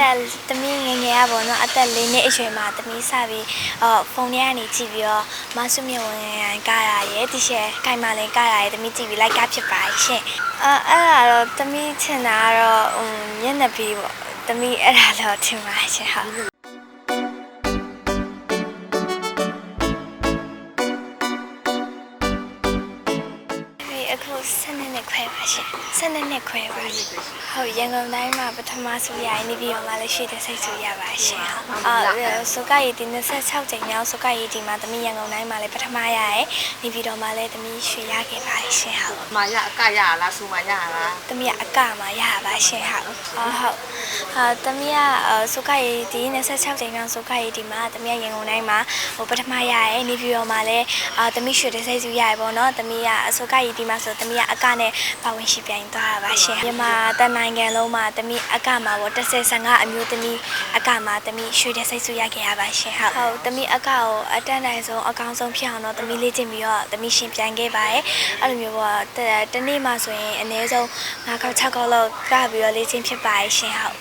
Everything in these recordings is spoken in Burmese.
တက်သမီးငယ်ငယ်ကပေါ့နော်အသက်၄နှစ်အရွယ်မှာသမီးစပြီးအော်ဖုန်းထဲကနေကြည့်ပြီးတော့မဆုမြဝင်ကားရရဲ့တီရှယ်ကိုင်မလင်ကားရရဲ့သမီးကြည့်ပြီးလိုက်ကားဖြစ်ပါရှင်အဲအဲ့ဒါတော့သမီးချင်တာကတော့ဟိုမျက်နှာပြီးပေါ့သမီးအဲ့ဒါတော့ထင်ပါရှင်ဟုတ် ပါရှင်7နှစ်ခွဲပါရှင်ဟုတ်ရန်ကုန်တိုင်းမှာပထမဆုံးရရင်နေပြီးတော့မှလည်းရှိတဲ့စိတ်ဆူရပါရှင်ဟုတ်အာစုကရည်ဒီ26ကြိမ်မြောက်စုကရည်ဒီမှာသမီးရန်ကုန်တိုင်းမှာလည်းပထမရရဲ့နေပြီးတော့မှလည်းသမီးရွှေရခဲ့ပါရှင်ဟုတ်မာရအကရလားစူမာရလားတမီးကအကမှာရပါရှင်ဟုတ်ဟုတ်ဟုတ်အာတမီးကစုကရီဒီ26ချိန်ကစုကရီဒီမှာတမီးကရန်ကုန်တိုင်းမှာဟိုပထမရရဲနေပြည်တော်မှာလည်းအာတမီးရွှေတဲ့စိတ်စုရရပေါ့နော်တမီးကအစုကရီဒီမှာဆိုတမီးကအကနဲ့ပါဝင်ရှိပြိုင်သွားတာပါရှင်မြန်မာတနိုင်ငံလုံးမှာတမီးအကမှာပေါ့35အမျိုးသမီးအကမှာတမီးရွှေတဲ့စိတ်စုရခဲ့ရပါရှင်ဟုတ်ဟုတ်တမီးအကကိုအတန်းနိုင်ဆုံးအကောင်းဆုံးဖြစ်အောင်တော့တမီးလေ့ကျင့်ပြီးတော့တမီးရှင်ပြိုင်ခဲ့ပါတယ်အဲ့လိုမျိုးပေါ့တတနေ့မှဆိုရင်အနည်းဆုံး9ခေါက်6ခေါက်လောက်ကပြီးတော့လေ့ကျင့်ဖြစ်ပါရဲ့ရှင်ဟုတ်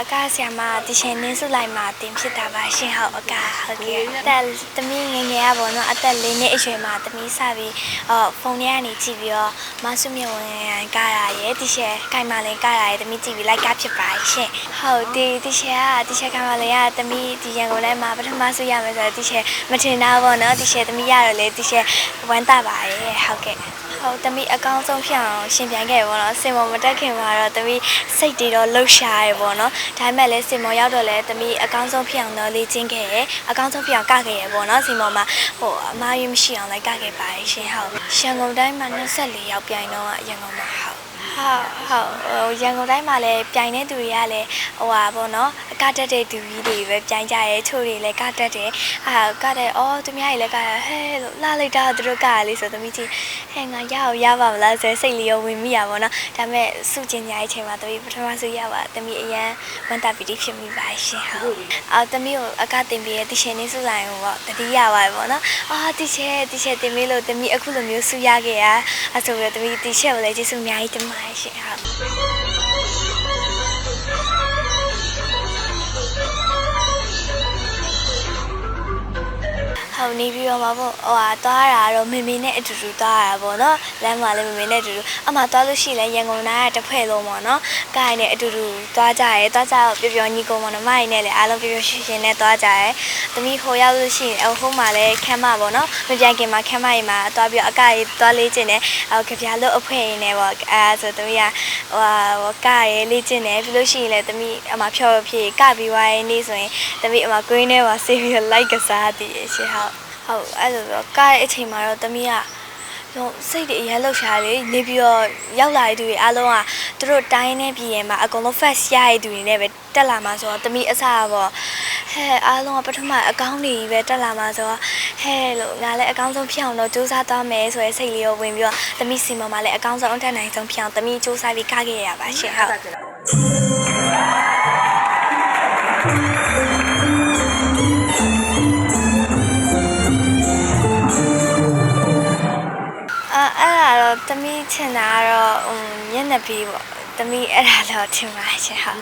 အကားဆရာမတရှင်နင်းစုလိုက်မှာတင်ဖြစ်တာပါရှင်ဟုတ်အကားဟုတ်ကဲ့တက်သမီးငယ်ငယ်ကပေါ့နော်အသက်၄နှစ်အရွယ်မှာသမီးစပြီးအော်ဖုန်းထဲကနေကြည့်ပြီးတော့မဆုမြဝင်ကားရရဲ့တရှင်ကိုင်မလင်ကားရရဲ့သမီးကြည့်ပြီးလိုက်ကားဖြစ်ပါရှင်ဟုတ်ဒီတရှင်ကတရှင်ကိုင်မလင်ကသမီးဒီရန်ကုန်ထဲမှာပထမဆုရမယ်ဆိုတော့တရှင်မထင်တာပေါ့နော်တရှင်သမီးရတော့လေတရှင်ဝမ်းသာပါရဲ့ဟုတ်ကဲ့ ဟုတ်တမီအကောင်းဆုံးဖြစ်အောင်ရှင်ပြန်ခဲ့ပေါ့နော်စင်မော်မတက်ခင်မှာတော့တမီစိတ်တွေတော့လှုပ်ရှားရပေါ့နော်ဒါပေမဲ့လည်းစင်မော်ရောက်တော့လည်းတမီအကောင်းဆုံးဖြစ်အောင်တော့လေ့ကျင့်ခဲ့ရအကောင်းဆုံးဖြစ်အောင်ကခဲ့ရပေါ့နော်စင်မော်မှာဟိုအမားရွေးမရှိအောင်လည်းကခဲ့ပါရှင်ဟုတ်ရန်ကုန်တိုင်းမှာ24ရောက်ပြိုင်တော့ရန်ကုန်မှာ ဟုတ်ဟုတ်ဟုတ်ဟိုရန်ကုန်တိုင်းမှာလည်းပြိုင်တဲ့သူတွေကလည်းဟိုဟာပေါ့နော်အကတက်တဲ့သူကြီးတွေပဲပြိုင်ကြရဲချို့တွေလည်းကတက်တယ်အာကတက်အော်သူများတွေလည်းကရဟဲလို့လာလိုက်တာသူတို့ကရလေးဆိုသမီးချင်းဟဲငါရအောင်ရပါမလားဆိုစိတ်လေးရောဝင်မိရပါတော့ဒါပေမဲ့စုကျင်ညာရဲ့အချိန်မှာသမီးပထမစုရပါသမီးအရန်ဝန်တာပီတိဖြစ်မိပါရှင်ဟုတ်အော်သမီးကိုအကတင်ပြီးရတရှင်နေစုဆိုင်ကိုပေါ့တတိယပါပဲပေါ့နော်အာတီချဲတီချဲတင်ပြီးလို့သမီးအခုလိုမျိုးစုရခဲ့ရအဲဆိုပြီးတော့သမီးတီချဲကိုလည်းကျေးဇူးအများကြီးတင်ပါတယ်ရှင်ဟု ဟိုနေပြီးတော့မှာပေါ့ဟိုဟာသွားတာတော့မေမေနဲ့အတူတူသွားတာပေါ့နော်လမ်းမှာလည်းမေမေနဲ့အတူတူအမှသွားလို့ရှိရင်လည်းရန်ကုန်တိုင်းကတစ်ဖွဲ့လုံးပေါ့နော်ကိုင်နဲ့အတူတူသွားကြရဲသွားကြတော့ပျော်ပျော်ညီကုန်ပေါ့နော်မရင်နဲ့လည်းအားလုံးပျော်ပျော်ရွှင်ရွှင်နဲ့သွားကြရဲသမီးဟိုရောက်လို့ရှိရင်ဟိုမှာလည်းခမ်းမပေါ့နော်မပြိုင်ခင်မှာခမ်းမရင်မှာသွားပြီးတော့အကကြီးသွားလေးကျင်တယ်ဟိုကြပြလို့အဖွဲရင်လည်းပေါ့အဲဆိုသမီးကဟိုဟိုကရဲလေးကျင်တယ်ပြီးလို့ရှိရင်လည်းသမီးအမှဖြော်ဖြေကပြီးွားရင်နေ့ဆိုရင်သမီးအမှကွင်းထဲမှာဆေးပြီးတော့လိုက်ကစားတည်ရရှင်ဟုတ် ဟုတ်အဲ့လိုတော့ကားတဲ့အချိန်မှာတော့တမီးကဟိုစိတ်တွေအရန်လှုပ်ရှားလေနေပြီးတော့ရောက်လာတဲ့သူတွေအားလုံးကသူတို့တိုင်းနဲ့ပြည်ရင်မှာအကုန်လုံး fast ရတဲ့သူတွေနဲ့ပဲတက်လာမှာဆိုတော့တမီးအစားပေါ့ဟဲ့အားလုံးကပထမအကောင်းတွေကြီးပဲတက်လာမှာဆိုတော့ဟဲ့လို့ငါလည်းအကောင်းဆုံးဖြစ်အောင်တော့စူးစမ်းသွားမယ်ဆိုရဲစိတ်လေးကိုဝင်ပြီးတော့တမီးစီမံမှာလည်းအကောင်းဆုံးအထက်နိုင်ဆုံးဖြစ်အောင်တမီးစူးစမ်းပြီးကခဲ့ရပါရှင်ဟုတ် အဲ့ဒါတော့တမီးချင်တာကတော့ဟိုမျက်နှာပြီးပေါ့တမီးအဲ့ဒါတော့ထင်ပါရှင်ဟုတ်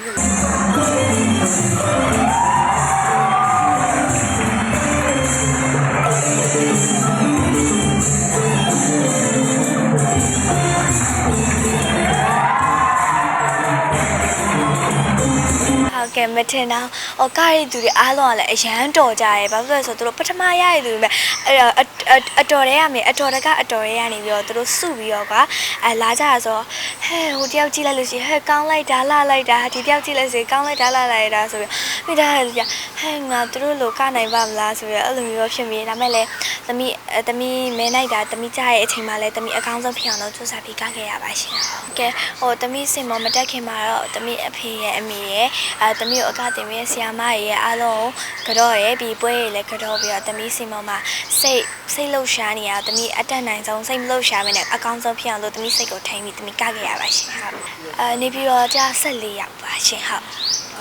ဟုတ်ကဲ့မထင်တော့ဟိုကားရည်သူတွေအားလုံးကလည်းအရန်တော်ကြတယ်ဘာဖြစ်လို့လဲဆိုတော့သူတို့ပထမရရည်သူတွေပဲအဲ့တော့ အအအတော်တွေရမယ်အတော်တကအတော်တွေရနေပြီးတော့သူတို့စုပြီးတော့ကအဲလာကြတာဆိုတော့ဟဲ့ဟိုတယောက်ကြည့်လိုက်လို့ရှိရင်ဟဲ့ကောင်းလိုက်တာလှလိုက်တာဒီတယောက်ကြည့်လိုက်စီကောင်းလိုက်တာလှလိုက်တာဆိုပြီးမိသားစုကဟဲ့ငါသူတို့လိုကနိုင်ပါမလားဆိုပြီးအဲ့လိုမျိုးဖြစ်မိတယ်ဒါမဲ့လည်းသမီးအဲသမီးမဲနိုင်တာသမီးကြားရဲ့အချိန်မှာလည်းသမီးအကောင်းဆုံးဖြစ်အောင်လို့စူးစမ်းပြီးကခဲ့ရပါရှင်ဟုတ်ကဲဟိုသမီးစင်မောမတက်ခင်မှာတော့သမီးအဖေရဲ့အမေရဲ့အဲသမီးကိုအကတင်ရဲ့ဆီယာမရဲ့အားလုံးကိုကတော့ရဲ့ပြီးပွဲရဲ့လည်းကတော့ပြီးတော့သမီးစင်မောမှာစိတ် စိတ်လှုပ်ရှားနေရသမီးအတက်နိုင်ဆုံးစိတ်မလှုပ်ရှားမနဲ့အကောင်းဆုံးဖြစ်အောင်လို့သမီးစိတ်ကိုထိန်းပြီးသမီးကခဲ့ရပါရှင်ဟုတ်အဲနေပြီးတော့ကြာ14ရောက်ပါရှင်ဟုတ်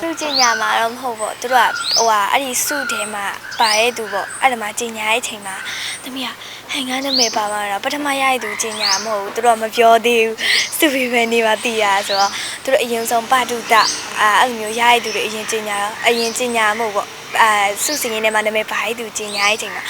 သူကျင်ညာမှာတော့မဟုတ်ပေါ့သူတို့ကဟိုဟာအဲ့ဒီစုထဲမှာပါရဲ့သူပေါ့အဲ့ဒါမှကျင်ညာရဲ့အချိန်မှာသမီးကဟန်ငန်းနာမည်ပါမှာတော့ပထမရရဲ့သူကျင်ညာမဟုတ်ဘူးသူတို့ကမပြောသေးဘူးစုပေပဲနေမှာတည်ရဆိုတော့သူတို့အရင်ဆုံးပတုတအာအဲ့လိုမျိုးရရဲ့သူတွေအရင်ကျင်ညာတော့အရင်ကျင်ညာမဟုတ်ပေါ့အာစုစင်ရင်းထဲမှာနာမည်ပါရဲ့သူကျင်ညာရဲ့အချိန်မှာ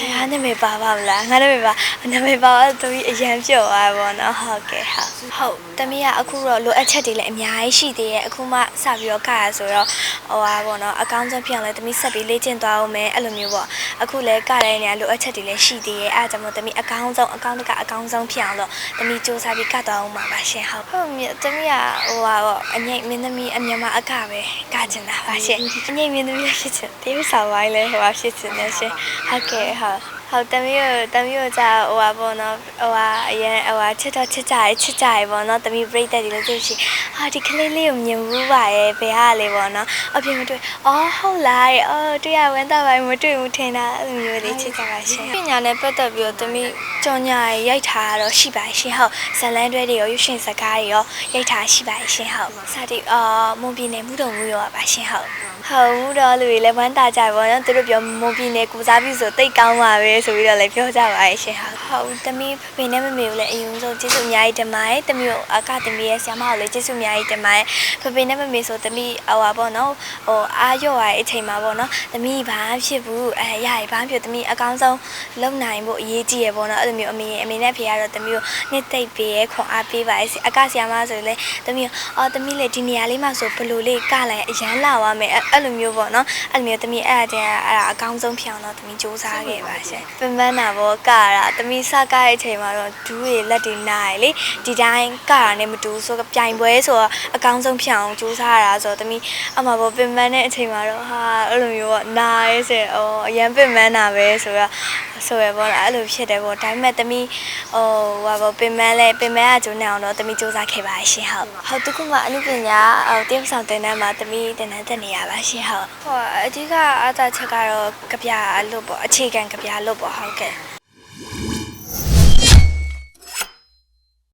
ဟဲ့ဟာနာမည်ပါပါမလားငါနာမည်ပါနာမည်ပါတော့သူအရန်ပြော့သွားပါတော့ဟုတ်ကဲ့ဟုတ်ဟုတ်တမီးကအခုတော့လိုအပ်ချက်တွေလည်းအများကြီးရှိသေးရဲ့အခုမှစပြီးတော့ကရဆိုတော့ဟိုဟာပေါ့နော်အကောင်းဆုံးဖြစ်အောင်လည်းတမီးဆက်ပြီးလေ့ကျင့်သွားအောင်မယ်အဲ့လိုမျိုးပေါ့အခုလည်းကတဲ့နေရာလိုအပ်ချက်တွေလည်းရှိသေးရဲ့အဲ့ဒါကြောင့်မို့တမီးအကောင်းဆုံးအကောင်းတကအကောင်းဆုံးဖြစ်အောင်လို့တမီးစူးစမ်းပြီးကသွားအောင်ပါပါရှင်ဟုတ်ဟုတ်မြတ်တမီးကဟိုဟာပေါ့အငိမ့်မင်းသမီးအမြမအကပဲကကျင်တာပါရှင်အငိမ့်မင်းသမီးလည်းဖြစ်ချင်တေးဥဆောင်ဝိုင်းလည်းဟိုဟာဖြစ်ချင်တယ်ရှင်ဟုတ်ကဲ့ဟုတ် Yeah. ဟုတ်တမီးကိုတမီးကိုကြာဟိုပါပေါ့နော်ဟိုဟာအရင်ဟိုဟာချစ်တော့ချစ်ကြရချစ်ကြရပေါ့နော်တမီးပြိတ္တတွေလည်းသိရှိဟာဒီကလေးလေးကိုမြင်ဘူးပါရဲ့ဘယ်ဟာလေပေါ့နော်အပြင်မတွေ့အော်ဟုတ်လားရဲ့အော်တွေ့ရဝမ်းသာပါမတွေ့ဘူးထင်တာအဲ့လိုမျိုးလေးချစ်ကြပါရှင်ပညာနဲ့ပတ်သက်ပြီးတော့တမီးကြော်ညာရိုက်ထားတော့ရှိပါရှင်ဟုတ်ဇလန်းတွဲတွေရောရွှေရှင်စကားတွေရောရိုက်ထားရှိပါရှင်ဟုတ်စာတီအော်မွန်ပြည်နယ်မှုတော်မှုရောပါရှင်ဟုတ်ဟုတ်မှုတော်လူတွေလည်းဝမ်းသာကြပါဘောနော်သူတို့ပြောမွန်ပြည်နယ်ကိုစားပြုဆိုတိတ်ကောင်းပါပဲဆိုပြီးတော့လည်းပြောကြပါရဲ့ရှင်ဟုတ်ဟုတ်တမီးဖေနဲ့မမေကိုလည်းအရင်ဆုံးကျေးဇူးအများကြီးတင်ပါတယ်တမီးကိုအကတမီးရဲ့ဆရာမကိုလည်းကျေးဇူးအများကြီးတင်ပါတယ်ဖေဖေနဲ့မမေဆိုတမီးဟိုပါပေါ့နော်ဟိုအားရော့ရတဲ့အချိန်မှာပေါ့နော်တမီးဘာဖြစ်ဘူးအဲရရဘာဖြစ်တမီးအကောင်းဆုံးလုံနိုင်ဖို့အရေးကြီးရပေါ့နော်အဲ့လိုမျိုးအမေအမေနဲ့ဖေကတော့တမီးကိုနှစ်သိပ်ပေးရဲခွန်အားပေးပါရဲ့အကဆရာမဆိုရင်လည်းတမီးအော်တမီးလေဒီနေရာလေးမှာဆိုဘလို့လေးကလိုက်အရန်လာသွားမယ်အဲ့လိုမျိုးပေါ့နော်အဲ့လိုမျိုးတမီးအဲ့ဒါတည်းအဲ့ဒါအကောင်းဆုံးဖြစ်အောင်တော့တမီးစူးစမ်းခဲ့ပါရှင်ပင်ပန်းတာပေါ့ကတာတမီးစကားတဲ့အချိန်မှာတော့ဒူးတွေလက်တွေနားရလေဒီတိုင်းကတာနဲ့မတူဆိုတော့ပြိုင်ပွဲဆိုတော့အကောင်းဆုံးဖြစ်အောင်စူးစမ်းရတာဆိုတော့တမီးအမှပေါ့ပင်ပန်းတဲ့အချိန်မှာတော့ဟာအဲ့လိုမျိုးပေါ့နားရဲစေအော်အရန်ပင်ပန်းတာပဲဆိုတော့ဆိုရပေါ့လားအဲ့လိုဖြစ်တယ်ပေါ့ဒါပေမဲ့တမီးဟိုဟာပေါ့ပင်ပန်းလဲပင်ပန်းကဂျုံနေအောင်တော့တမီးစူးစမ်းခဲ့ပါရှင်ဟုတ်ဟုတ်တခုမှအနုပညာဟိုတရုပ်ဆောင်တင်တန်းမှာတမီးတင်တန်းတက်နေရပါရှင်ဟုတ်ဟိုအဓိကအားသာချက်ကတော့ကြပြအလုပ်ပေါ့အခြေခံကြပြအလုပ်ပေါ့ဟုတ်ကဲ့